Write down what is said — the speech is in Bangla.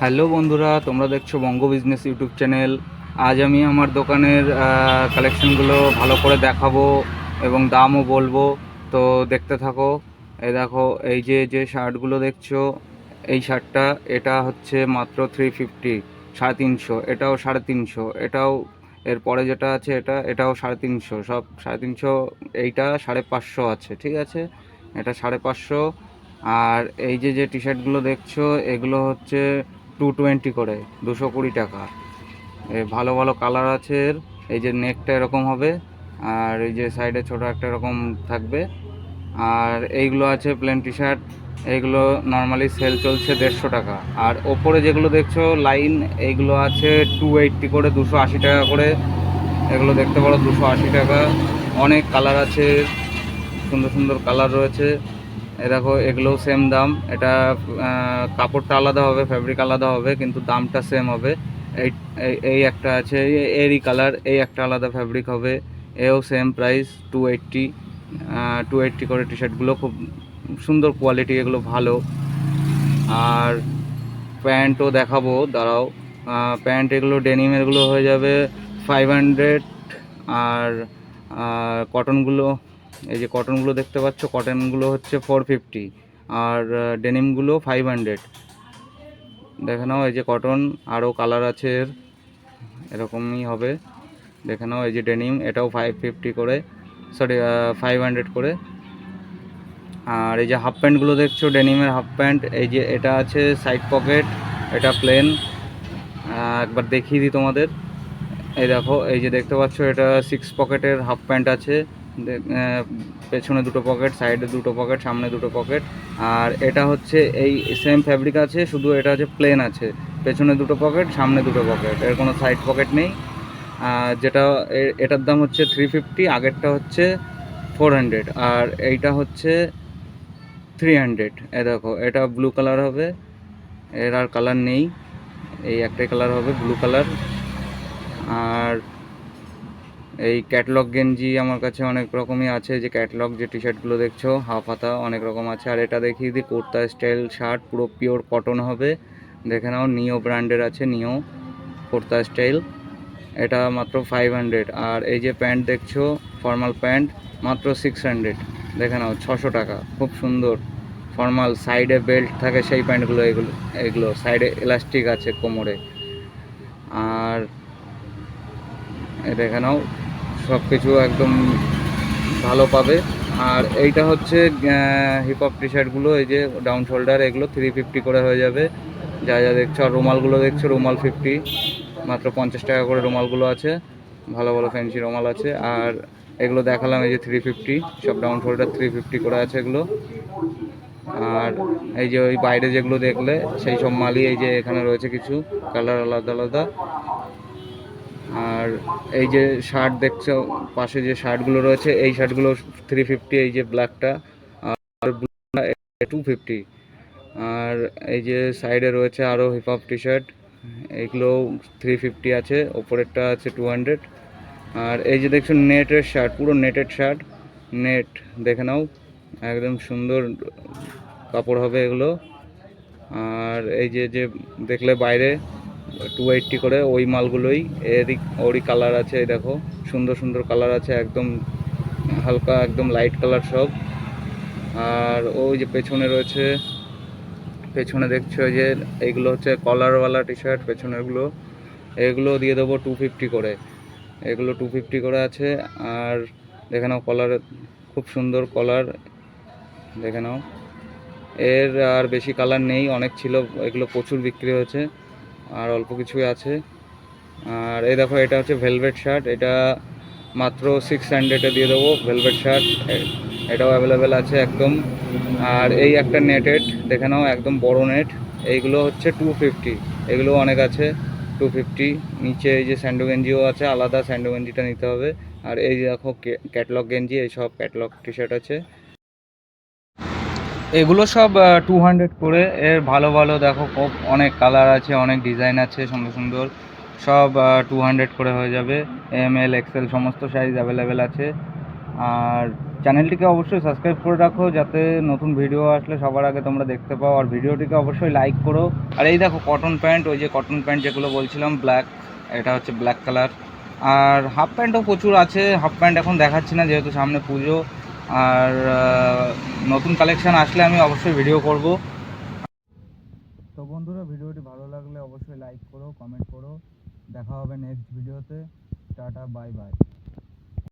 হ্যালো বন্ধুরা, তোমরা দেখছ বঙ্গ বিজনেস ইউটিউব চ্যানেল। আজ আমি আমার দোকানের কালেকশনগুলো ভালো করে দেখাবো এবং দামও বলব। তো দেখতে থাকো, এই দেখো, এই যে যে শার্টগুলো দেখছ, এই শার্টটা, এটা হচ্ছে মাত্র থ্রি ফিফটি সাড়ে তিনশো, এটাও সাড়ে তিনশো, এটাও এরপরে যেটা আছে এটা, এটাও সাড়ে তিনশো, সব সাড়ে তিনশো, এইটা সাড়ে পাঁচশো আছে, ঠিক আছে? এটা সাড়ে পাঁচশো। আর এই যে যে টি শার্টগুলো দেখছ, এগুলো হচ্ছে টু টোয়েন্টি করে, দুশো কুড়ি টাকা। ভালো ভালো কালার আছে এর, এই যে নেকটা এরকম হবে, আর এই যে সাইডে ছোট একটা এরকম থাকবে। আর এইগুলো আছে প্লেন টি শার্ট এইগুলো নর্মালি সেল চলছে দেড়শো টাকা। আর ওপরে যেগুলো দেখছ লাইন এইগুলো আছে টু এইটটি করে, দুশো আশি টাকা করে। এগুলো দেখতে পারো, দুশো আশি টাকা। অনেক কালার আছে সুন্দর সুন্দর কালার রয়েছে। দেখো, এগুলোও সেম দাম। এটা কাপড়টা আলাদা হবে ফ্যাব্রিক আলাদা হবে, কিন্তু দামটা সেম হবে। এই, এই- একটা আছে এরই কালার এই একটা আলাদা ফ্যাব্রিক হবে। এও same price two eighty two eighty করে টি শার্টগুলো খুব সুন্দর কোয়ালিটি এগুলো ভালো। আর প্যান্টও দেখাবো, দাঁড়াও। প্যান্ট এগুলো ডেনিমেরগুলো হয়ে যাবে ফাইভ হান্ড্রেড আর কটনগুলো এই যে কটনগুলো দেখতে পাচ্ছ কটনগুলো হচ্ছে ফোর ফিফটি আর ডেনিমগুলো ফাইভ হান্ড্রেড দেখে নাও এই যে কটন আরও কালার আছে এর। এরকমই হবে। দেখে নাও এই যে ডেনিম এটাও ফাইভ ফিফটি করে সরি ফাইভ হান্ড্রেড করে। আর এই যে হাফ প্যান্টগুলো দেখছ ডেনিমের হাফ প্যান্ট এই যে এটা আছে সাইড পকেট এটা প্লেন একবার দেখিয়ে দিই তোমাদের। এই দেখো, এই যে দেখতে পাচ্ছ, এটা সিক্স পকেটের হাফ প্যান্ট আছে। পেছনে দুটো পকেট, সাইডে দুটো পকেট, সামনে দুটো পকেট। আর এটা হচ্ছে এই সেম ফ্যাব্রিক আছে, শুধু এটা হচ্ছে প্লেন আছে। পেছনে দুটো পকেট, সামনে দুটো পকেট। এর কোনো সাইড পকেট নেই। যেটা এটার দাম হচ্ছে থ্রি ফিফটি আগেরটা হচ্ছে ফোর হান্ড্রেড আর এইটা হচ্ছে থ্রি হান্ড্রেড এ দেখো, এটা ব্লু কালার হবে। এর আর কালার নেই। এই একটাই কালার হবে ব্লু কালার আর এই ক্যাটলগ গেঞ্জি আমার কাছে অনেক রকমই আছে যে ক্যাটলগ যে টি শার্টগুলো দেখছ, হাফ হাতা অনেক রকম আছে, আর এটা দেখিয়ে দিই, কুর্তা স্টাইল শার্ট পুরো পিওর কটন হবে। দেখে নাও নিও ব্র্যান্ডের আছে নিও কুর্তা স্টাইল এটা মাত্র ফাইভ হান্ড্রেড আর এই যে প্যান্ট দেখছ ফর্মাল প্যান্ট, মাত্র সিক্স হান্ড্রেড দেখে নাও, ছশো টাকা, খুব সুন্দর। ফর্মাল সাইডে বেল্ট থাকে সেই প্যান্টগুলো, এগুলো এগুলো সাইডে এলাস্টিক আছে কোমরে। আর দেখে নাও সব কিছু একদম ভালো পাবে। আর এইটা হচ্ছে হিপ হপ টি শার্টগুলো এই যে ডাউন শোল্ডার এগুলো থ্রি ফিফটি করে হয়ে যাবে। যা যা দেখছ, আর রুমালগুলো দেখছ, রুমাল ফিফটি মাত্র পঞ্চাশ টাকা করে রুমালগুলো আছে। ভালো ভালো ফ্যান্সি রুমাল আছে। আর এগুলো দেখালাম, এই যে থ্রি ফিফটি সব ডাউন শোল্ডার থ্রি ফিফটি করে আছে এগুলো। আর এই যে ওই বাইরে যেগুলো দেখলে, সেই সব মালই এই যে এখানে রয়েছে কিছু। কালার আলাদা আলাদা। আর এই যে শার্ট দেখছ, পাশে যে শার্টগুলো রয়েছে, এই শার্টগুলো থ্রি ফিফটি এই যে ব্ল্যাকটা আর টু ফিফটি আর এই যে সাইডে রয়েছে আরও হিপ হপ টি শার্ট এইগুলো থ্রি ফিফটি আছে, ওপরেরটা আছে টু হান্ড্রেড আর এই যে দেখছ নেটের শার্ট পুরো নেটের শার্ট নেট দেখে নাও, একদম সুন্দর কাপড় হবে এগুলো। আর এই যে যে দেখলে বাইরে টু এইট্টি করে ওই মালগুলোই। এরই ওরই কালার আছে দেখো। সুন্দর সুন্দর কালার আছে, একদম হালকা, একদম লাইট কালার সব। আর ওই যে পেছনে রয়েছে, পেছনে দেখছ যে এইগুলো হচ্ছে কলারওয়ালা টি শার্ট পেছনেরগুলো। এগুলো দিয়ে দেবো টু ফিফটি করে। এগুলো টু ফিফটি করে আছে, আর দেখে নাও কলার খুব সুন্দর কলার দেখে নাও। এর আর বেশি কালার নেই, অনেক ছিল, এগুলো প্রচুর বিক্রি হয়েছে। আর অল্প কিছুই আছে। আর এই দেখো, এটা হচ্ছে ভেলভেট শার্ট এটা মাত্র সিক্স হান্ড্রেডে দিয়ে দেবো ভেলভেট শার্ট এটাও অ্যাভেলেবেল আছে একদম। আর এই একটা নেটেড দেখে নাও, একদম বড় নেট এইগুলো হচ্ছে টু ফিফটি এগুলো অনেক আছে টু ফিফটি নিচে এই যে স্যান্ডো গেঞ্জিও আছে, আলাদা স্যান্ডো গেঞ্জিটা নিতে হবে। আর এই দেখো ক্যাটলগ গেঞ্জি এইসব ক্যাটলগ টি শার্ট আছে। এগুলো সব টু হান্ড্রেড করে। এর ভালো ভালো দেখো, খুব অনেক কালার আছে, অনেক ডিজাইন আছে, সুন্দর সুন্দর। সব টু হান্ড্রেড করে হয়ে যাবে। এম এল এক্সেল সমস্ত সাইজ অ্যাভেলেবেল আছে। আর চ্যানেলটিকে অবশ্যই সাবস্ক্রাইব করে রাখো, যাতে নতুন ভিডিও আসলে সবার আগে তোমরা দেখতে পাও। আর ভিডিওটিকে অবশ্যই লাইক করো। আর এই দেখো কটন প্যান্ট ওই যে কটন প্যান্ট যেগুলো বলছিলাম ব্ল্যাক এটা হচ্ছে ব্ল্যাক কালার আর হাফ প্যান্টও প্রচুর আছে। হাফ প্যান্ট এখন দেখাচ্ছি না, যেহেতু সামনে পুজো। আর নতুন কালেকশন আসলে আমি অবশ্যই ভিডিও করব। তো বন্ধুরা, ভিডিওটি ভালো লাগলে অবশ্যই লাইক করো কমেন্ট করো। দেখা হবে নেক্সট ভিডিওতে টাটা বাই বাই